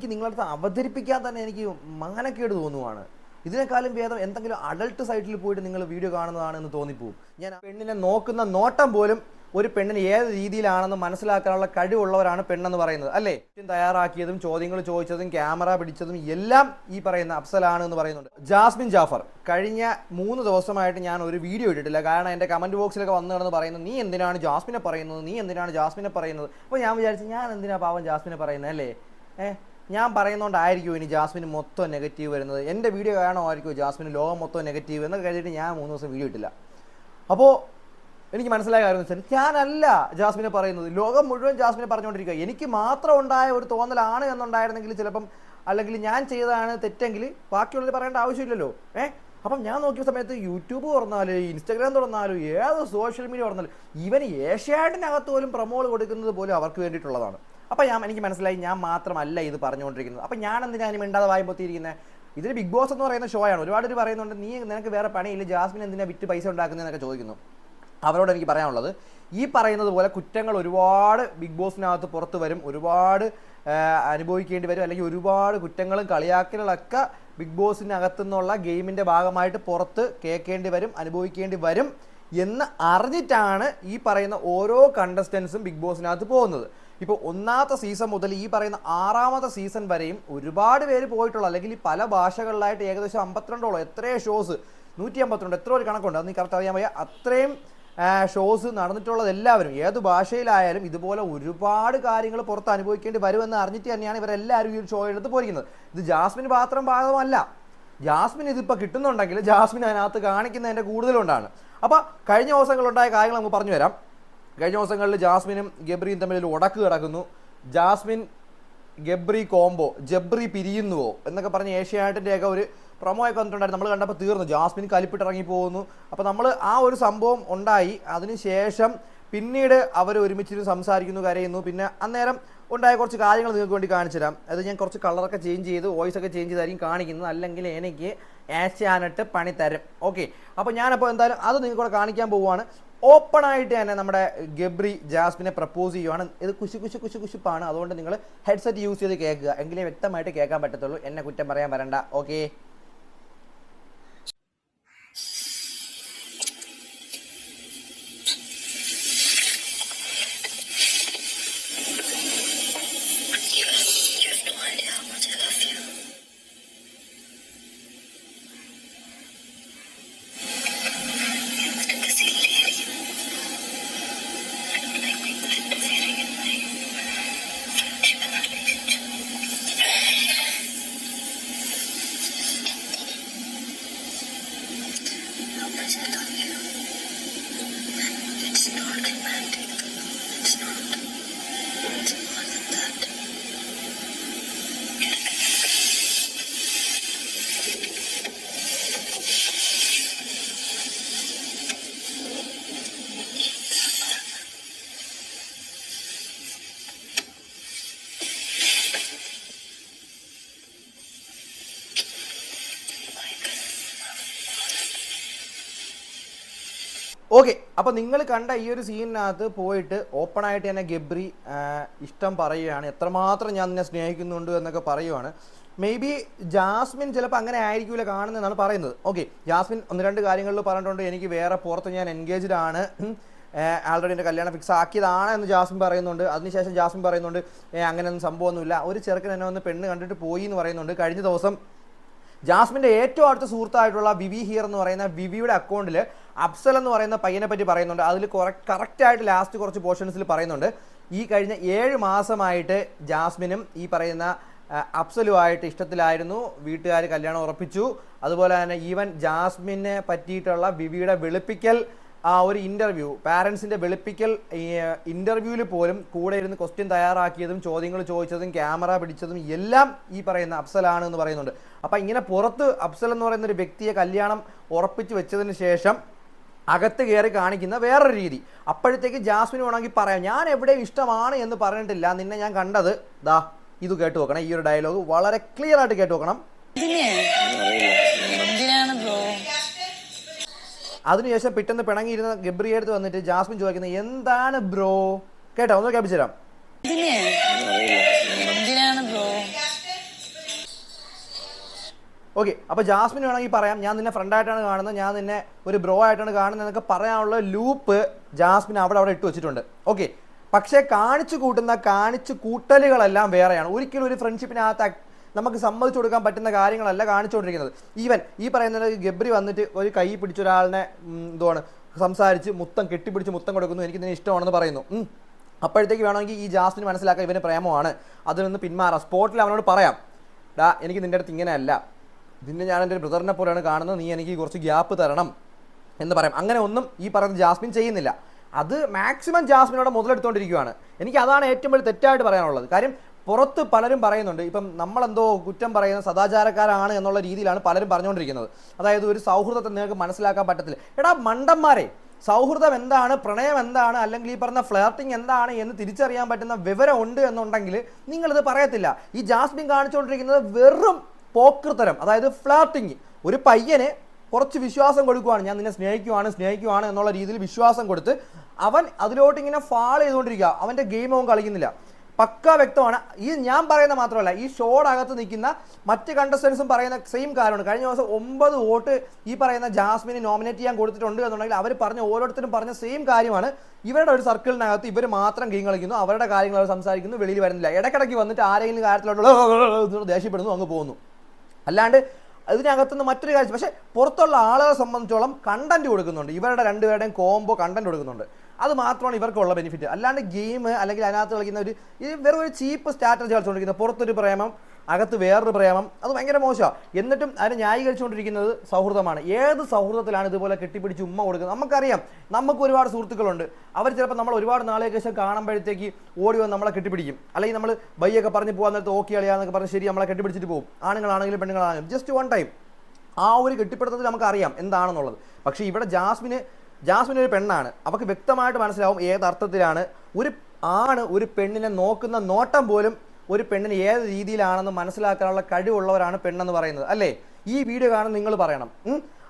എനിക്ക് നിങ്ങളടുത്ത് അവതരിപ്പിക്കാൻ തന്നെ എനിക്ക് മാനക്കേട് തോന്നുവാണ്. ഇതിനേക്കാളും ഭേദം എന്തെങ്കിലും അഡൾട്ട് സൈറ്റിൽ പോയിട്ട് നിങ്ങൾ വീഡിയോ കാണുന്നതാണ് എന്ന് തോന്നിപ്പോവും. ഞാൻ പെണ്ണിനെ നോക്കുന്ന നോട്ടം പോലും ഒരു പെണ്ണിന് ഏത് രീതിയിലാണെന്ന് മനസ്സിലാക്കാനുള്ള കഴിവുള്ളവരാണ് പെണ്ണെന്ന് പറയുന്നത്. അല്ലേ? തയ്യാറാക്കിയതും ചോദ്യങ്ങൾ ചോദിച്ചതും ക്യാമറ പിടിച്ചതും എല്ലാം ഈ പറയുന്ന അഫ്സലാണ് എന്ന് പറയുന്നുണ്ട്. ജാസ്മിൻ ജാഫർ കഴിഞ്ഞ മൂന്ന് ദിവസമായിട്ട് ഞാൻ ഒരു വീഡിയോ ഇട്ടിട്ടില്ല. കാരണം എന്റെ കമന്റ് ബോക്സിലൊക്കെ വന്നു കിടന്ന് പറയുന്നത് നീ എന്തിനാണ് ജാസ്മിനെ പറയുന്നത്? നീ എന്തിനാണ് ജാസ്മിനെ പറയുന്നത്? അപ്പോൾ ഞാൻ വിചാരിച്ചു ഞാൻ എന്തിനാ പാവം ജാസ്മിനെ പറയുന്നത് അല്ലേ? ഏഹ് ഞാൻ പറയുന്നതുകൊണ്ടായിരിക്കും ഇനി ജാസ്മിന് മൊത്തം നെഗറ്റീവ് വരുന്നത്. എന്റെ വീഡിയോ കാണുമായിരിക്കും ജാസ്മിന് ലോകം മൊത്തം നെഗറ്റീവ് എന്നൊക്കെ കഴിഞ്ഞിട്ട് ഞാൻ മൂന്ന് ദിവസം വീഡിയോ ഇട്ടില്ല. അപ്പോൾ എനിക്ക് മനസ്സിലായ കാര്യം വെച്ചാൽ ഞാനല്ല ജാസ്മിനെ പറയുന്നത്. ലോകം മുഴുവൻ ജാസ്മിനെ പറഞ്ഞുകൊണ്ടിരിക്കുക. എനിക്ക് മാത്രം ഉണ്ടായ ഒരു തോന്നലാണ് എന്നുണ്ടായിരുന്നെങ്കിൽ ചിലപ്പം അല്ലെങ്കിൽ ഞാൻ ചെയ്തതാണ് തെറ്റെങ്കിൽ ബാക്കിയുള്ളവർ പറയേണ്ട ആവശ്യമില്ലല്ലോ. ഏ? അപ്പം ഞാൻ നോക്കിയ സമയത്ത് യൂട്യൂബ് തുറന്നാലും ഇൻസ്റ്റാഗ്രാം തുറന്നാലും ഏത് സോഷ്യൽ മീഡിയ തുറന്നാലും ഈവൻ ഏഷ്യാഡിനകത്ത് പോലും പ്രമോൾ കൊടുക്കുന്നത് പോലും അവർക്ക് വേണ്ടിയിട്ടുള്ളതാണ്. അപ്പം ഞാൻ എനിക്ക് മനസ്സിലായി ഞാൻ മാത്രമല്ല ഇത് പറഞ്ഞുകൊണ്ടിരിക്കുന്നത്. അപ്പോൾ ഞാൻ എന്തിനാ ഞാൻ മിണ്ടാതെ വായ്പൊത്തിയിരിക്കുന്നത് ഇതിൽ ബിഗ് ബോസ് എന്ന് പറയുന്ന ഷോ ആണ്. ഒരുപാട് പേര് പറയുന്നുണ്ട് നീ നിനക്ക് വേറെ പണിയില്ല ജാസ്മിൻ എന്തിനാ വിറ്റ് പൈസ ഉണ്ടാക്കുന്നതെന്നൊക്കെ ചോദിക്കുന്നു. അവരോട് എനിക്ക് പറയാനുള്ളത് ഈ പറയുന്നത് പോലെ കുറ്റങ്ങൾ ഒരുപാട് ബിഗ് ബോസിനകത്ത് പുറത്ത് വരും. ഒരുപാട് അനുഭവിക്കേണ്ടി വരും. അല്ലെങ്കിൽ ഒരുപാട് കുറ്റങ്ങളും കളിയാക്കലുകളൊക്കെ ബിഗ് ബോസിനകത്തു നിന്നുള്ള ഗെയിമിന്റെ ഭാഗമായിട്ട് പുറത്ത് കേൾക്കേണ്ടി വരും അനുഭവിക്കേണ്ടി വരും എന്ന് അറിഞ്ഞിട്ടാണ് ഈ പറയുന്ന ഓരോ കണ്ടസ്റ്റൻസും ബിഗ് ബോസിനകത്ത് പോകുന്നത്. ഇപ്പോൾ ഒന്നാമത്തെ സീസൺ മുതൽ ഈ പറയുന്ന ആറാമത്തെ സീസൺ വരെയും ഒരുപാട് പേര് പോയിട്ടുള്ള. അല്ലെങ്കിൽ പല ഭാഷകളിലായിട്ട് ഏകദേശം അമ്പത്തിരണ്ടോളം എത്രയോ ഷോസ് നൂറ്റി അമ്പത്തിരണ്ട് എത്ര ഒരു കണക്കുണ്ട്. അത് നീ കറക്റ്റ് അറിയാൻ വയ്യ. അത്രയും ഷോസ് നടന്നിട്ടുള്ളത് എല്ലാവരും ഏത് ഭാഷയിലായാലും ഇതുപോലെ ഒരുപാട് കാര്യങ്ങൾ പുറത്ത് അനുഭവിക്കേണ്ടി വരുമെന്ന് അറിഞ്ഞിട്ട് തന്നെയാണ് ഇവരെല്ലാവരും ഈ ഒരു ഷോ എടുത്ത് പോയിരിക്കുന്നത്. ഇത് ജാസ്മിൻ മാത്രം ഭാഗമല്ല. ജാസ്മിൻ ഇതിപ്പോൾ കിട്ടുന്നുണ്ടെങ്കിൽ ജാസ്മിൻ അതിനകത്ത് കാണിക്കുന്നതിന്റെ കൂടുതലുണ്ടാണ്. അപ്പോൾ കഴിഞ്ഞ ദിവസങ്ങളുണ്ടായ കാര്യങ്ങൾ നമുക്ക് പറഞ്ഞു തരാം. കഴിഞ്ഞ ദിവസങ്ങളിൽ ജാസ്മിനും ഗബ്രിയും തമ്മിൽ ഉടക്ക് കിടക്കുന്നു. ജാസ്മിൻ ഗബ്രി കോംബോ ജബ്രി പിരിയുന്നുവോ എന്നൊക്കെ പറഞ്ഞ് ഏഷ്യാനെറ്റിന്റെ ഒക്കെ ഒരു പ്രൊമോ ഒക്കെ വന്നിട്ടുണ്ടായിരുന്നു. നമ്മൾ കണ്ടപ്പോൾ തീർന്നു. ജാസ്മിൻ കലിപ്പിട്ടിറങ്ങി പോകുന്നു. അപ്പോൾ നമ്മൾ ആ ഒരു സംഭവം ഉണ്ടായി. അതിനുശേഷം പിന്നീട് അവർ ഒരുമിച്ചിരുന്ന് സംസാരിക്കുന്നു കരയുന്നു. പിന്നെ അന്നേരം ഉണ്ടായ കുറച്ച് കാര്യങ്ങൾ നിങ്ങൾക്ക് വേണ്ടി കാണിച്ചു തരാം. അത് ഞാൻ കുറച്ച് കളറൊക്കെ ചേഞ്ച് ചെയ്ത് വോയിസ് ഒക്കെ ചേഞ്ച് ചെയ്തായിരിക്കും കാണിക്കുന്നത്. അല്ലെങ്കിൽ എനിക്ക് ഏഷ്യാനെറ്റ് പണി തരും. ഓക്കെ അപ്പോൾ ഞാനപ്പോൾ എന്തായാലും അത് നിങ്ങൾക്കൂടെ കാണിക്കാൻ പോവുകയാണ്. ഓപ്പൺ ആയിട്ട് തന്നെ നമ്മുടെ ഗബ്രി ജാസ്മിനെ പ്രപ്പോസ് ചെയ്യുവാണ്. ഇത് കുശു കുശു കുശു കുശുപ്പാണ്. അതുകൊണ്ട് നിങ്ങൾ ഹെഡ്സെറ്റ് യൂസ് ചെയ്ത് കേൾക്കുക. എങ്കിലേ വ്യക്തമായിട്ട് കേൾക്കാൻ പറ്റത്തുള്ളൂ. എന്നെ കുറ്റം പറയാൻ വരണ്ട. ഓക്കെ ഓക്കെ അപ്പോൾ നിങ്ങൾ കണ്ട ഈ ഒരു സീനിനകത്ത് പോയിട്ട് ഓപ്പൺ ആയിട്ട് തന്നെ ഗബ്രി ഇഷ്ടം പറയുകയാണ്. എത്രമാത്രം ഞാൻ നിന്നെ സ്നേഹിക്കുന്നുണ്ട് എന്നൊക്കെ പറയുവാണ്. മേ ബി ജാസ്മിൻ ചിലപ്പോൾ അങ്ങനെ ആയിരിക്കില്ല കാണുന്നതെന്നാണ് പറയുന്നത്. ഓക്കെ ജാസ്മിൻ ഒന്ന് രണ്ട് കാര്യങ്ങളിൽ പറഞ്ഞിട്ടുണ്ട്. എനിക്ക് വേറെ പുറത്ത് ഞാൻ എൻഗേജ്ഡ് ആണ്. ആൾറെഡി എന്റെ കല്യാണം ഫിക്സ് ആക്കിയതാണ് എന്ന് ജാസ്മിൻ പറയുന്നുണ്ട്. അതിനുശേഷം ജാസ്മിൻ പറയുന്നുണ്ട് "ഏ, അങ്ങനെയൊന്നും സംഭവമൊന്നുമില്ല. ഒരു ചെറുക്കൻ എന്നെ വന്ന് പെണ്ണ് കണ്ടിട്ട് പോയി എന്ന് പറയുന്നുണ്ട്. കഴിഞ്ഞ ദിവസം ജാസ്മിന്റെ ഏറ്റവും അടുത്ത സുഹൃത്തായിട്ടുള്ള വിവി ഹിയർ എന്ന് പറയുന്ന വിവിയുടെ അക്കൗണ്ടിൽ അഫ്സൽ എന്ന് പറയുന്ന പയ്യനെ പറ്റി പറയുന്നുണ്ട്. അതിൽ കറക്റ്റ് ആയിട്ട് ലാസ്റ്റ് കുറച്ച് പോർഷൻസിൽ പറയുന്നുണ്ട്. ഈ കഴിഞ്ഞ ഏഴ് മാസമായിട്ട് ജാസ്മിനും ഈ പറയുന്ന അഫ്സലുമായിട്ട് ഇഷ്ടത്തിലായിരുന്നു. വീട്ടുകാർ കല്യാണം ഉറപ്പിച്ചു. അതുപോലെ തന്നെ ഈവൻ ജാസ്മിനെ പറ്റിയിട്ടുള്ള വിവിയുടെ വെളുപ്പിക്കൽ ആ ഒരു ഇന്റർവ്യൂ പാരൻസിന്റെ വെളുപ്പിക്കൽ ഇന്റർവ്യൂവിൽ പോലും കൂടെ ഇരുന്ന് ക്വസ്റ്റ്യൻ തയ്യാറാക്കിയതും ചോദ്യങ്ങൾ ചോദിച്ചതും ക്യാമറ പിടിച്ചതും എല്ലാം ഈ പറയുന്ന അഫ്സലാണ് എന്ന് പറയുന്നുണ്ട്. അപ്പം ഇങ്ങനെ പുറത്ത് അഫ്സൽ എന്ന് പറയുന്ന ഒരു വ്യക്തിയെ കല്യാണം ഉറപ്പിച്ച് വെച്ചതിന് ശേഷം അകത്ത് കയറി കാണിക്കുന്ന വേറൊരു രീതി. അപ്പോഴത്തേക്ക് ജാസ്മിൻ വേണമെങ്കിൽ പറയാം ഞാൻ എവിടെയും ഇഷ്ടമാണ് എന്ന് പറഞ്ഞിട്ടില്ല. നിന്നെ ഞാൻ കണ്ടത്. ദാ ഇത് കേട്ടു നോക്കണം. ഈ ഒരു ഡയലോഗ് വളരെ ക്ലിയർ ആയിട്ട് കേട്ടു നോക്കണം. അതിനുശേഷം പെട്ടെന്ന് പിണങ്ങിയിരുന്ന ഗബ്രിയെ അടുത്ത് വന്നിട്ട് ജാസ്മിൻ ചോദിക്കുന്നത് എന്താണ് ബ്രോ? കേട്ടോ ഒന്ന് കേൾപ്പിച്ചു തരാം. എന്തിന്? എന്തിനാണ് ബ്രോ? ഓക്കെ അപ്പോൾ ജാസ്മിൻ വേണമെങ്കിൽ പറയാം ഞാൻ നിന്നെ ഫ്രണ്ട് ആയിട്ടാണ് കാണുന്നത് ഞാൻ നിന്നെ ഒരു ബ്രോ ആയിട്ടാണ് കാണുന്നത് എന്നൊക്കെ പറയാനുള്ള ലൂപ്പ് ജാസ്മിൻ അവിടെ അവിടെ ഇട്ട് വെച്ചിട്ടുണ്ട്. ഓക്കെ പക്ഷേ കാണിച്ചു കൂട്ടുന്ന കാണിച്ചു കൂട്ടലുകളെല്ലാം വേറെയാണ്. ഒരിക്കലും ഒരു ഫ്രണ്ട്ഷിപ്പിനകത്ത് നമുക്ക് സമ്മതിച്ചു കൊടുക്കാൻ പറ്റുന്ന കാര്യങ്ങളല്ല കാണിച്ചുകൊണ്ടിരിക്കുന്നത്. ഈവൻ ഈ പറയുന്നത് ഗബ്രി വന്നിട്ട് ഒരു കൈ പിടിച്ച ഒരാളിനെ എന്തുവാണ് സംസാരിച്ച് മുത്തം കെട്ടിപ്പിടിച്ച് മുത്തം കൊടുക്കുന്നു എനിക്ക് നിന്നെ ഇഷ്ടമാണെന്ന് പറയുന്നു. അപ്പോഴത്തേക്ക് വേണമെങ്കിൽ ഈ ജാസ്മിന് മനസ്സിലാക്കാൻ ഇവന് പ്രേമമാണ്. അതിൽ നിന്ന് പിന്മാറാം. സ്പോട്ടിൽ അവനോട് പറയാം ഡാ എനിക്ക് നിന്റെ അടുത്ത് ഇങ്ങനെയല്ല നിന്നെ ഞാൻ എന്റെ ഒരു ബ്രദറിനെ പോലെയാണ് കാണുന്നത്. നീ എനിക്ക് കുറച്ച് ഗ്യാപ്പ് തരണം. എന്ന് പറയാം. അങ്ങനെ ഒന്നും ഈ പറയുന്ന ജാസ്മിൻ ചെയ്യുന്നില്ല. അത് മാക്സിമം ജാസ്മിനോട് മുതലെടുത്തുകൊണ്ടിരിക്കുകയാണ് എനിക്ക് അതാണ് ഏറ്റവും വലിയ തെറ്റായിട്ട് പറയാനുള്ളത്. കാര്യം പുറത്ത് പലരും പറയുന്നുണ്ട് ഇപ്പം നമ്മളെന്തോ കുറ്റം പറയുന്ന സദാചാരക്കാരാണ് എന്നുള്ള രീതിയിലാണ് പലരും പറഞ്ഞുകൊണ്ടിരിക്കുന്നത്. അതായത് ഒരു സൗഹൃദത്തെ നിങ്ങൾക്ക് മനസ്സിലാക്കാൻ പറ്റത്തില്ല. എടാ മണ്ടന്മാരെ സൗഹൃദം എന്താണ് പ്രണയം എന്താണ് അല്ലെങ്കിൽ ഈ പറഞ്ഞ ഫ്ലേർട്ടിങ് എന്താണ് എന്ന് തിരിച്ചറിയാൻ പറ്റുന്ന വിവരം ഉണ്ട് എന്നുണ്ടെങ്കിൽ നിങ്ങളിത് പറയത്തില്ല. ഈ ജാസ്മിൻ കാണിച്ചുകൊണ്ടിരിക്കുന്നത് വെറും പോക്കൃത്തരം അതായത് ഫ്ലേർട്ടിങ് ഒരു പയ്യന് കുറച്ച് വിശ്വാസം കൊടുക്കുവാണ്. ഞാൻ നിന്നെ സ്നേഹിക്കുവാണ് സ്നേഹിക്കുവാണ് എന്നുള്ള രീതിയിൽ വിശ്വാസം കൊടുത്ത് അവൻ അതിലോട്ട് ഇങ്ങനെ ഫാൾ ചെയ്തുകൊണ്ടിരിക്കുക. അവന്റെ ഗെയിം അവൻ കളിക്കുന്നില്ല. പക്ക വ്യക്തമാണ്. ഈ ഞാൻ പറയുന്ന മാത്രമല്ല ഈ ഷോടകത്ത് നിൽക്കുന്ന മറ്റ് കണ്ടസ്റ്റൻസും പറയുന്ന സെയിം കാര്യമാണ്. കഴിഞ്ഞ ദിവസം ഒമ്പത് വോട്ട് ഈ പറയുന്ന ജാസ്മിനെ നോമിനേറ്റ് ചെയ്യാൻ കൊടുത്തിട്ടുണ്ട് എന്നുണ്ടെങ്കിൽ അവർ പറഞ്ഞ ഓരോരുത്തരും പറഞ്ഞ സെയിം കാര്യമാണ്. ഇവരുടെ ഒരു സർക്കിളിനകത്ത് ഇവർ മാത്രം ഗെയിം കളിക്കുന്നു അവരുടെ കാര്യങ്ങൾ അവർ സംസാരിക്കുന്നു വെളിയിൽ വരുന്നില്ല. ഇടയ്ക്കിടയ്ക്ക് വന്നിട്ട് ആരെങ്കിലും കാര്യത്തിലോട്ടുള്ള ദേഷ്യപ്പെടുന്നു അങ്ങ് പോകുന്നു. അല്ലാണ്ട് ഇതിനകത്തുനിന്ന് മറ്റൊരു കാര്യം പക്ഷേ പുറത്തുള്ള ആളുകളെ സംബന്ധിച്ചോളം കണ്ടന്റ് കൊടുക്കുന്നുണ്ട്. ഇവരുടെ രണ്ടുപേരുടെയും കോംബോ കണ്ടന്റ് കൊടുക്കുന്നുണ്ട്. അത് മാത്രമാണ് ഇവർക്കുള്ള ബെനിഫിറ്റ് അല്ലാണ്ട് ഗെയിം അല്ലെങ്കിൽ അതിനകത്ത് കളിക്കുന്ന ഒരു ഇത് വെറും ഒരു ചീപ്പ് സ്ട്രാറ്റജി കളിച്ചുകൊണ്ടിരിക്കുന്നത് പുറത്തൊരു പ്രേമം അകത്ത് വേറൊരു പ്രേമം അത് ഭയങ്കര മോശമാണ് എന്നിട്ടും അതിനെ ന്യായീകരിച്ചുകൊണ്ടിരിക്കുന്നത് സൗഹൃദമാണ്. ഏത് സൗഹൃദത്തിലാണ് ഇതുപോലെ കെട്ടിപ്പിടിച്ച് ഉമ്മ കൊടുക്കുന്നത്? നമുക്കറിയാം നമുക്ക് ഒരുപാട് സുഹൃത്തുക്കളുണ്ട്. അവർ ചിലപ്പോൾ നമ്മൾ ഒരുപാട് നാളേക്ക് ശേഷം കാണുമ്പോഴത്തേക്ക് ഓടി വന്ന് നമ്മളെ കെട്ടിപ്പിടിക്കും. അല്ലെങ്കിൽ നമ്മൾ ബൈയൊക്കെ പറഞ്ഞ് പോകാൻ നേരത്ത് ഓക്കെ കളിയാന്നൊക്കെ പറഞ്ഞ് ശരി നമ്മളെ കെട്ടിപ്പിടിച്ചിട്ട് പോകും. ആണുങ്ങളാണെങ്കിലും പെണ്ണുങ്ങളാണെങ്കിലും. ജസ്റ്റ് വൺ ടൈം ആ ഒരു കെട്ടിപ്പിടുത്തത്തിൽ നമുക്കറിയാം എന്താണെന്നുള്ളത്. പക്ഷേ ഇവിടെ ജാസ്മിന് ജാസ്മിൻ ഒരു പെണ്ണാണ്. അവർക്ക് വ്യക്തമായിട്ട് മനസ്സിലാവും ഏത് അർത്ഥത്തിലാണ്. ഒരു ആണ് ഒരു പെണ്ണിനെ നോക്കുന്ന നോട്ടം പോലും ഒരു പെണ്ണിന് ഏത് രീതിയിലാണെന്ന് മനസ്സിലാക്കാനുള്ള കഴിവുള്ളവരാണ് പെണ്ണെന്ന് പറയുന്നത്. അല്ലേ? ഈ വീഡിയോ കാണുന്ന നിങ്ങൾ പറയണം.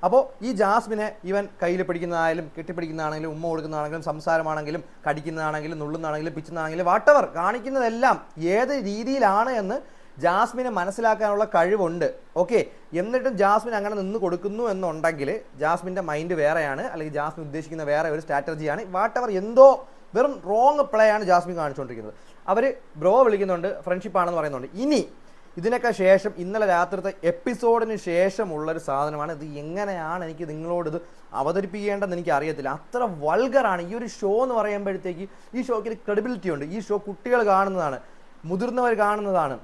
അപ്പോൾ ഈ ജാസ്മിനെ ഇവൻ കയ്യിൽ പിടിക്കുന്നതായാലും കെട്ടിപ്പിടിക്കുന്നതാണെങ്കിലും ഉമ്മ കൊടുക്കുന്നതാണെങ്കിലും സംസാരമാണെങ്കിലും കടിക്കുന്നതാണെങ്കിലും നുള്ളുന്നതാണെങ്കിലും പിച്ചുന്നതാണെങ്കിലും വാട്ടവർ കാണിക്കുന്നതെല്ലാം ഏത് രീതിയിലാണ് എന്ന് ജാസ്മിനെ മനസ്സിലാക്കാനുള്ള കഴിവുണ്ട്. ഓക്കെ? എന്നിട്ടും ജാസ്മിൻ അങ്ങനെ നിന്ന് കൊടുക്കുന്നു എന്നുണ്ടെങ്കിൽ ജാസ്മിന്റെ മൈൻഡ് വേറെയാണ്. അല്ലെങ്കിൽ ജാസ്മിൻ ഉദ്ദേശിക്കുന്ന വേറെ ഒരു സ്ട്രാറ്റജിയാണ്. വാട്ട് വാട്ടവർ എന്തോ വെറും റോങ് പ്ലേ ആണ് ജാസ്മിൻ കാണിച്ചുകൊണ്ടിരിക്കുന്നത്. അവർ ബ്രോ വിളിക്കുന്നുണ്ട് ഫ്രണ്ട്ഷിപ്പ് ആണെന്ന് പറയുന്നുണ്ട്. ഇനി ഇതിനൊക്കെ ശേഷം ഇന്നലെ രാത്രിത്തെ എപ്പിസോഡിന് ശേഷമുള്ളൊരു സാധനമാണ്. ഇത് എങ്ങനെയാണ് എനിക്ക് നിങ്ങളോട് ഇത് അവതരിപ്പിക്കേണ്ടതെന്ന് എനിക്ക് അറിയത്തില്ല. അത്ര വൾഗറാണ് ഈ ഒരു ഷോ എന്ന് പറയുമ്പോഴത്തേക്ക് ഈ ഷോയ്ക്ക് ഒരു ക്രെഡിബിലിറ്റി ഉണ്ട്. ഈ ഷോ കുട്ടികൾ കാണുന്നതാണ് മുതിർന്നവർ കാണുന്നതാണ്.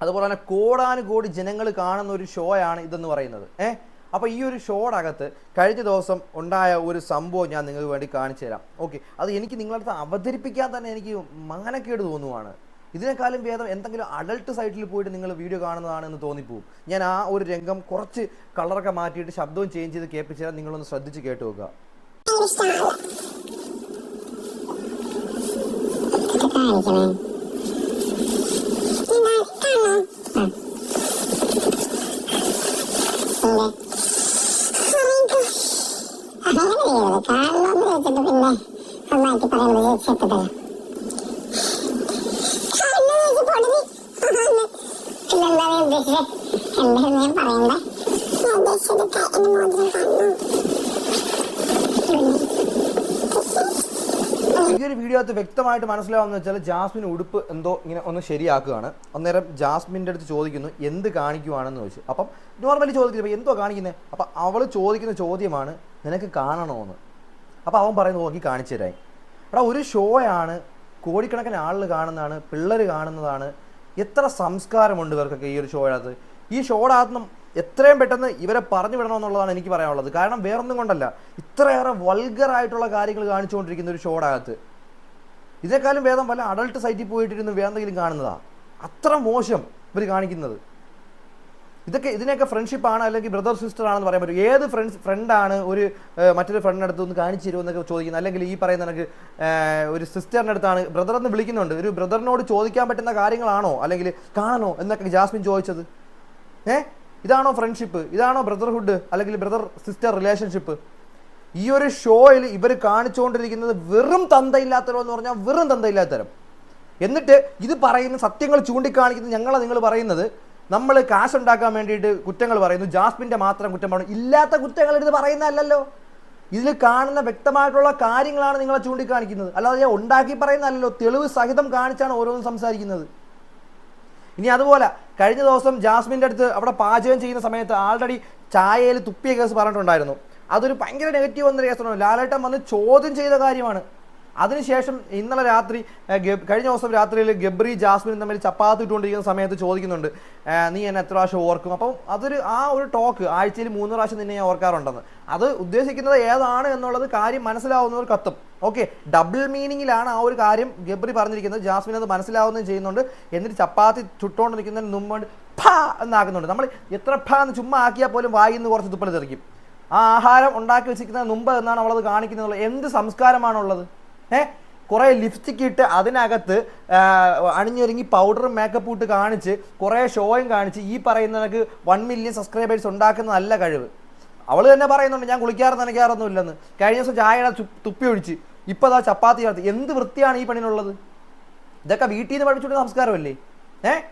അതുപോലെ തന്നെ കോടാനുകോടി ജനങ്ങൾ കാണുന്ന ഒരു ഷോ ആണ് ഇതെന്ന് പറയുന്നത്. ഏ? അപ്പോൾ ഈ ഒരു ഷോടകത്ത് കഴിഞ്ഞ ദിവസം ഉണ്ടായ ഒരു സംഭവം ഞാൻ നിങ്ങൾക്ക് വേണ്ടി കാണിച്ചു തരാം. ഓക്കെ. അത് എനിക്ക് നിങ്ങളടുത്ത് അവതരിപ്പിക്കാൻ തന്നെ എനിക്ക് മാനക്കേട് തോന്നുവാണ്. ഇതിനേക്കാളും ഭേദം എന്തെങ്കിലും അഡൾട്ട് സൈറ്റിൽ പോയിട്ട് നിങ്ങൾ വീഡിയോ കാണുന്നതാണെന്ന് തോന്നിപ്പോവും. ഞാൻ ആ ഒരു രംഗം കുറച്ച് കളറൊക്കെ മാറ്റിയിട്ട് ശബ്ദവും ചേഞ്ച് ചെയ്ത് കേൾപ്പിച്ചു തരാം നിങ്ങളൊന്ന് ശ്രദ്ധിച്ച് കേട്ട് നോക്കുക കാണണമെന്ന് വെച്ചിട്ട് പിന്നെ നന്നാക്കി പറയുന്നത് എന്താ ഞാൻ ഈ ഒരു വീഡിയോ അകത്ത് വ്യക്തമായിട്ട് മനസ്സിലാവുന്ന വെച്ചാൽ ജാസ്മിൻ ഉടുപ്പ് എന്തോ ഇങ്ങനെ ഒന്ന് ശരിയാക്കുകയാണ്. അന്നേരം ജാസ്മിന്റെ അടുത്ത് ചോദിക്കുന്നു എന്ത് കാണിക്കുവാണെന്ന് ചോദിച്ചു. അപ്പം നോർമലി ചോദിക്കുന്നത് എന്തോ കാണിക്കുന്നത് അപ്പം അവൾ ചോദിക്കുന്ന ചോദ്യമാണ് നിനക്ക് കാണണമെന്ന് അപ്പം അവൻ പറയുന്നു നോക്കി കാണിച്ചു തരായി എടാ ഒരു ഷോയാണ് കോടിക്കണക്കിന് ആളുകൾ കാണുന്നതാണ് പിള്ളേർ കാണുന്നതാണ്. എത്ര സംസ്കാരമുണ്ട് ഇവർക്കൊക്കെ ഈ ഒരു ഷോയുടെ ഈ ഷോയുടെ അകത്ത് എത്രയും പെട്ടെന്ന് ഇവരെ പറഞ്ഞു വിടണമെന്നുള്ളതാണ് എനിക്ക് പറയാനുള്ളത്. കാരണം വേറൊന്നും കൊണ്ടല്ല ഇത്രയേറെ വൾഗറായിട്ടുള്ള കാര്യങ്ങൾ കാണിച്ചുകൊണ്ടിരിക്കുന്ന ഒരു ഷോയുടെ അകത്ത് ഇതിനേക്കാളും വേദം വല്ല അഡൾട്ട് സൈറ്റിൽ പോയിട്ടിരുന്ന് വേറെന്തെങ്കിലും കാണുന്നതാണ് അത്ര മോശം ഇവർ കാണിക്കുന്നത്. ഇതൊക്കെ ഇതിനൊക്കെ ഫ്രണ്ട്ഷിപ്പ് ആണ് അല്ലെങ്കിൽ ബ്രദർ സിസ്റ്റർ ആണെന്ന് പറയാൻ പറ്റും ഏത് ഫ്രണ്ട്സ് ഫ്രണ്ടാണ് ഒരു മറ്റൊരു ഫ്രണ്ടിന്റെ അടുത്ത് ഒന്ന് കാണിച്ചു തരുമോ എന്നൊക്കെ ചോദിക്കുന്നത്? അല്ലെങ്കിൽ ഈ പറയുന്ന എനിക്ക് ഒരു സിസ്റ്ററിന്റെ അടുത്താണ് ബ്രദർ എന്ന് വിളിക്കുന്നുണ്ട്. ഒരു ബ്രദറിനോട് ചോദിക്കാൻ പറ്റുന്ന കാര്യങ്ങളാണോ? അല്ലെങ്കിൽ കാണണോ എന്നൊക്കെ ജാസ്മിൻ ചോദിച്ചത്. ഏ? ഇതാണോ ഫ്രണ്ട്ഷിപ്പ് ഇതാണോ ബ്രദർഹുഡ് അല്ലെങ്കിൽ ബ്രദർ സിസ്റ്റർ റിലേഷൻഷിപ്പ് ഈ ഒരു ഷോയിൽ ഇവർ കാണിച്ചുകൊണ്ടിരിക്കുന്നത് വെറും തന്തയില്ലാത്തരം എന്ന് പറഞ്ഞാൽ വെറും തന്തയില്ലാത്തരം എന്നിട്ട് ഇത് പറയുന്ന സത്യങ്ങൾ ചൂണ്ടിക്കാണിക്കുന്നത് ഞങ്ങളെ നിങ്ങൾ പറയുന്നത്. നമ്മൾ കാശുണ്ടാക്കാൻ വേണ്ടിയിട്ട് കുറ്റങ്ങൾ പറയുന്നു. ജാസ്മിന്റെ മാത്രം കുറ്റം പറയുന്നു. ഇല്ലാത്ത കുറ്റങ്ങൾ എടുത്ത് പറയുന്നതല്ലല്ലോ. ഇതിൽ കാണുന്ന വ്യക്തമായിട്ടുള്ള കാര്യങ്ങളാണ് നിങ്ങളെ ചൂണ്ടിക്കാണിക്കുന്നത്. അല്ലാതെ ഞാൻ ഉണ്ടാക്കി പറയുന്നതല്ലല്ലോ. തെളിവ് സഹിതം കാണിച്ചാണ് ഓരോന്നും സംസാരിക്കുന്നത്. ഇനി അതുപോലെ കഴിഞ്ഞ ദിവസം ജാസ്മിന്റെ അടുത്ത് അവിടെ പാചകം ചെയ്യുന്ന സമയത്ത് ആൾറെഡി ചായയിൽ തുപ്പിയ കേസ് പറഞ്ഞിട്ടുണ്ടായിരുന്നു. അതൊരു ഭയങ്കര നെഗറ്റീവ് വന്ന കേസാണ് ലാലേട്ടൻ വന്ന് ചോദ്യം ചെയ്ത കാര്യമാണ്. അതിനുശേഷം ഇന്നലെ രാത്രി കഴിഞ്ഞ ദിവസം രാത്രിയിൽ ഗബ്രി ജാസ്മിൻ തമ്മിൽ ചപ്പാത്തി ഇട്ടുകൊണ്ടിരിക്കുന്ന സമയത്ത് ചോദിക്കുന്നുണ്ട് നീ എന്നെ എത്ര പ്രാവശ്യം ഓർക്കും? അപ്പം അതൊരു ആ ഒരു ടോക്ക് ആഴ്ചയിൽ മൂന്ന് പ്രാവശ്യം നിന്നെ ഞാൻ ഓർക്കാറുണ്ടെന്ന്. അത് ഉദ്ദേശിക്കുന്നത് ഏതാണ് എന്നുള്ളത് കാര്യം മനസ്സിലാവുന്നവർ കത്തും. ഓക്കെ ഡബിൾ മീനിങ്ങിലാണ് ആ ഒരു കാര്യം ഗബ്രി പറഞ്ഞിരിക്കുന്നത്. ജാസ്മിൻ അത് മനസ്സിലാവുന്നതും ചെയ്യുന്നുണ്ട്. എന്നിട്ട് ചപ്പാത്തി ചുട്ടുകൊണ്ട് നിൽക്കുന്നതിന് മുമ്പ് ഫാ എന്നാക്കുന്നുണ്ട്. നമ്മൾ എത്ര ഫാ എന്ന് ചുമ്മാ ആക്കിയാൽ പോലും വായിന്ന് കുറച്ച് തുപ്പൽ തെറിക്കും. ആ ആഹാരം ഉണ്ടാക്കി വെച്ചിരിക്കുന്നതിന് മുമ്പ് എന്നാണ് അവളത് കാണിക്കുന്നത്. എന്ത് സംസ്കാരമാണുള്ളത്? ഏ? കുറേ ലിപ്സ്റ്റിക് ഇട്ട് അതിനകത്ത് അണിഞ്ഞൊരുങ്ങി പൗഡറും മേക്കപ്പ് ഇട്ട് കാണിച്ച് കുറേ ഷോയും കാണിച്ച് ഈ പറയുന്നതൊക്കെ വൺ മില്യൺ സബ്സ്ക്രൈബേഴ്സ് ഉണ്ടാക്കുന്നതല്ല കഴിവ്. അവൾ തന്നെ പറയുന്നുണ്ട് ഞാൻ കുളിക്കാറ് നനയ്ക്കാറൊന്നും ഇല്ലെന്ന്. കഴിഞ്ഞ ദിവസം ചായയുടെ തുപ്പി ഒഴിച്ച്. ഇപ്പോൾ അതാ ചപ്പാത്തി ചേർത്ത് എന്ത് വൃത്തിയാണ് ഈ പണിയിലുള്ളത്? ഇതൊക്കെ വീട്ടിൽ നിന്ന് പഠിച്ചുകൊണ്ട് സംസ്കാരമല്ലേ? ഏഹ്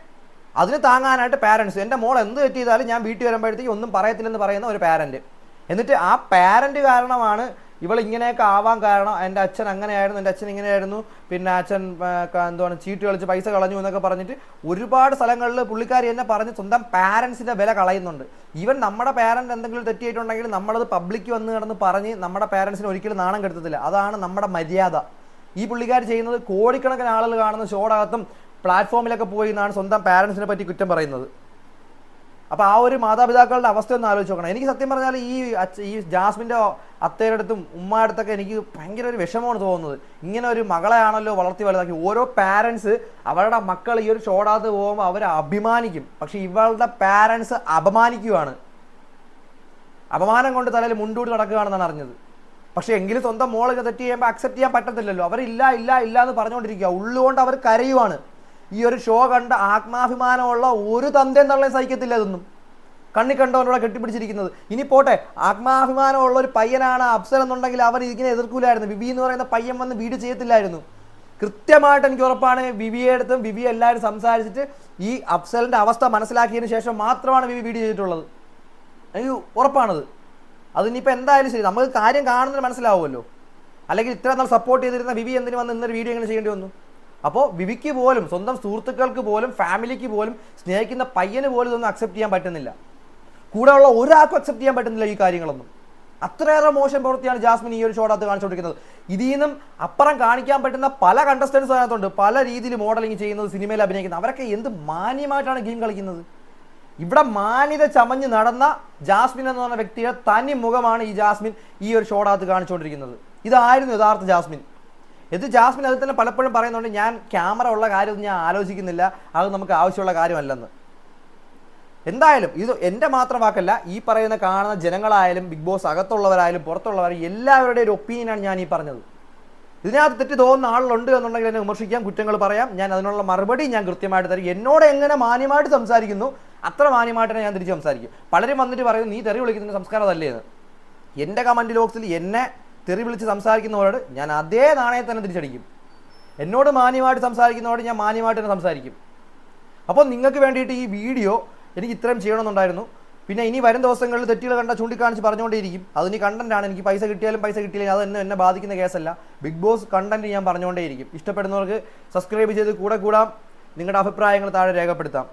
അതിന് താങ്ങാനായിട്ട് പാരൻസ് എന്റെ മോൾ എന്ത് തെറ്റ് ചെയ്താലും ഞാൻ വീട്ടിൽ വരുമ്പോഴത്തേക്ക് ഒന്നും പറയത്തില്ലെന്ന് പറയുന്ന ഒരു പാരന്റ് എന്നിട്ട് ആ പാരന്റ് കാരണമാണ് ഇവൾ ഇങ്ങനെയൊക്കെ ആവാൻ കാരണം എന്റെ അച്ഛൻ അങ്ങനെയായിരുന്നു എന്റെ അച്ഛൻ ഇങ്ങനെയായിരുന്നു. പിന്നെ അച്ഛൻ എന്താണ് ചീട്ട് കളിച്ച് പൈസ കളഞ്ഞു എന്നൊക്കെ പറഞ്ഞിട്ട് ഒരുപാട് സ്ഥലങ്ങളിൽ പുള്ളിക്കാരി എന്നെ പറഞ്ഞ് സ്വന്തം പാരൻസിന്റെ വില കളയുന്നുണ്ട്. ഈവൻ നമ്മുടെ പാരന്റ് എന്തെങ്കിലും തെറ്റിയിട്ടുണ്ടെങ്കിൽ നമ്മളത് പബ്ലിക്ക് വന്ന് കിടന്ന് പറഞ്ഞ് നമ്മുടെ പാരൻസിന് ഒരിക്കലും നാണം കെടുത്തത്തില്ല. അതാണ് നമ്മുടെ മര്യാദ. ഈ പുള്ളിക്കാർ ചെയ്യുന്നത് കോടിക്കണക്കിന് ആളുകൾ കാണുന്ന ഷോടകത്തും പ്ലാറ്റ്ഫോമിലൊക്കെ പോയി എന്നാണ് സ്വന്തം പാരൻസിനെ പറ്റി കുറ്റം പറയുന്നത്. അപ്പോൾ ആ ഒരു മാതാപിതാക്കളുടെ അവസ്ഥ ഒന്ന് ആലോചിച്ച് നോക്കണം. എനിക്ക് സത്യം പറഞ്ഞാൽ ഈ ഈ ജാസ്മിന്റെ അത്തയുടെ അടുത്തും ഉമ്മയുടെ അടുത്തൊക്കെ എനിക്ക് ഭയങ്കര ഒരു വിഷമമാണ് തോന്നുന്നത്. ഇങ്ങനെ ഒരു മകളെയാണല്ലോ വളർത്തി വലുതാക്കി. ഓരോ പാരൻസ് അവരുടെ മക്കൾ ഈ ഒരു ഷോടാത്ത് പോകുമ്പോൾ അവരെ അഭിമാനിക്കും. പക്ഷെ ഇവളുടെ പാരൻസ് അപമാനിക്കുകയാണ് അപമാനം കൊണ്ട് തലയിൽ മുണ്ടൂടി നടക്കുകയാണെന്നാണ് അറിഞ്ഞത്. പക്ഷേ എങ്കിലും സ്വന്തം മോളൊക്കെ തെറ്റ് ചെയ്യുമ്പോൾ അക്സെപ്റ്റ് ചെയ്യാൻ പറ്റത്തില്ലല്ലോ. അവരില്ല ഇല്ല ഇല്ല എന്ന് പറഞ്ഞുകൊണ്ടിരിക്കുക ഉള്ളുകൊണ്ട് അവർ കരയുവാണ്. ഈ ഒരു ഷോ കണ്ട ആത്മാഭിമാനമുള്ള ഒരു തന്തയും തള്ളയും സഹിക്കത്തില്ല ഇതൊന്നും. കണ്ണി കണ്ടവനോടെ കെട്ടിപ്പിടിച്ചിരിക്കുന്നത്. ഇനി പോട്ടെ ആത്മാഭിമാനമുള്ള ഒരു പയ്യനാണ് അഫ്സൽ എന്നുണ്ടെങ്കിൽ അവർ ഇതിനെ എതിർക്കൂലായിരുന്നു. ബിബി എന്ന് പറയുന്ന പയ്യൻ വന്ന് വീട് ചെയ്യത്തില്ലായിരുന്നു. കൃത്യമായിട്ട് എനിക്ക് ഉറപ്പാണ് വിവിയെ അടുത്തും വിവി എല്ലാവരും സംസാരിച്ചിട്ട് ഈ അഫ്സലിന്റെ അവസ്ഥ മനസ്സിലാക്കിയതിന് ശേഷം മാത്രമാണ് വിവി വീഡിയോ ചെയ്തിട്ടുള്ളത്. എനിക്ക് ഉറപ്പാണത്. അതിനിപ്പോൾ എന്തായാലും ശരി നമുക്ക് കാര്യം കാണുന്നതിന് മനസ്സിലാവുമല്ലോ. അല്ലെങ്കിൽ ഇത്ര നാൾ സപ്പോർട്ട് ചെയ്തിരുന്ന വിവി എന്തിനു വന്ന് ഇന്നൊരു വീഡിയോ എങ്ങനെ ചെയ്യേണ്ടി വന്നു? അപ്പോൾ വിവിക്ക് പോലും സ്വന്തം സുഹൃത്തുക്കൾക്ക് പോലും ഫാമിലിക്ക് പോലും സ്നേഹിക്കുന്ന പയ്യന് പോലും ഇതൊന്നും അക്സെപ്റ്റ് ചെയ്യാൻ പറ്റുന്നില്ല. കൂടെ ഉള്ള ഒരാൾക്കും അക്സെപ്റ്റ് ചെയ്യാൻ പറ്റുന്നില്ല ഈ കാര്യങ്ങളൊന്നും. അത്രയേറെ മോശം പ്രവൃത്തിയാണ് ജാസ്മിൻ ഈ ഒരു ഷോടകത്ത് കാണിച്ചുകൊണ്ടിരിക്കുന്നത്. ഇതിൽ നിന്നും അപ്പുറം കാണിക്കാൻ പറ്റുന്ന പല കണ്ടസ്റ്റൻസ് അതിനകത്തുണ്ട്. പല രീതിയിൽ മോഡലിംഗ് ചെയ്യുന്നത് സിനിമയിൽ അഭിനയിക്കുന്നത്. അവരൊക്കെ എന്ത് മാന്യമായിട്ടാണ് ഗെയിം കളിക്കുന്നത്? ഇവിടെ മാന്യത ചമഞ്ഞ് നടന്ന ജാസ്മിൻ എന്ന് പറഞ്ഞ വ്യക്തിയുടെ തനി മുഖമാണ് ഈ ജാസ്മിൻ ഈ ഒരു ഷോടകത്ത് കാണിച്ചുകൊണ്ടിരിക്കുന്നത്. ഇതായിരുന്നു യഥാർത്ഥ ജാസ്മിൻ. ഇത് ജാസ്മിൻ അതിൽ തന്നെ പലപ്പോഴും പറയുന്നുണ്ട് ഞാൻ ക്യാമറ ഉള്ള കാര്യം ഞാൻ ആലോചിക്കുന്നില്ല അത് നമുക്ക് ആവശ്യമുള്ള കാര്യമല്ലെന്ന്. എന്തായാലും ഇത് എന്റെ മാത്രം വാക്കല്ല ഈ പറയുന്ന കാണുന്ന ജനങ്ങളായാലും ബിഗ് ബോസ് അകത്തുള്ളവരായാലും പുറത്തുള്ളവരായാലും എല്ലാവരുടെയും ഒരു ഒപ്പീനിയനാണ് ഞാൻ ഈ പറഞ്ഞത്. ഇതിനകത്ത് തെറ്റ് തോന്നുന്ന ആളുണ്ട് എന്നുണ്ടെങ്കിൽ എന്നെ വിമർശിക്കാം കുറ്റങ്ങൾ പറയാം. ഞാൻ അതിനുള്ള മറുപടി ഞാൻ കൃത്യമായിട്ട് തരും. എന്നോട് എങ്ങനെ മാന്യമായിട്ട് സംസാരിക്കുന്നു അത്ര മാന്യമായിട്ട് ഞാൻ തിരിച്ച് സംസാരിക്കും. പലരും വന്നിട്ട് പറയും നീ തെറി വിളിക്കുന്ന സംസ്കാരം അതല്ലേ? എന്ന്. എന്റെ കമന്റ് ബോക്സിൽ എന്നെ തെറി വിളിച്ച് സംസാരിക്കുന്നവരോട് ഞാൻ അതേ നാണയം തന്നെ തിരിച്ചടിക്കും. എന്നോട് മാന്യമായിട്ട് സംസാരിക്കുന്നവരോട് ഞാൻ മാന്യമായിട്ട് തന്നെ സംസാരിക്കും. അപ്പോൾ നിങ്ങൾക്ക് വേണ്ടിയിട്ട് ഈ വീഡിയോ എനിക്ക് ഇത്രയും ചെയ്യണമെന്നുണ്ടായിരുന്നു. പിന്നെ ഇനി വരും ദിവസങ്ങളിൽ തെറ്റുകൾ കണ്ട ചൂണ്ടിക്കാണിച്ച് പറഞ്ഞുകൊണ്ടേയിരിക്കും. അതിന് കണ്ടന്റാണ് എനിക്ക് പൈസ കിട്ടിയാലും പൈസ കിട്ടിയില്ലെങ്കിൽ അതൊന്നും എന്നെ ബാധിക്കുന്ന കേസല്ല. ബിഗ് ബോസ് കണ്ടന്റ് ഞാൻ പറഞ്ഞുകൊണ്ടേയിരിക്കും. ഇഷ്ടപ്പെടുന്നവർക്ക് സബ്സ്ക്രൈബ് ചെയ്ത് കൂടെ കൂടാം. നിങ്ങളുടെ അഭിപ്രായങ്ങൾ താഴെ രേഖപ്പെടുത്താം.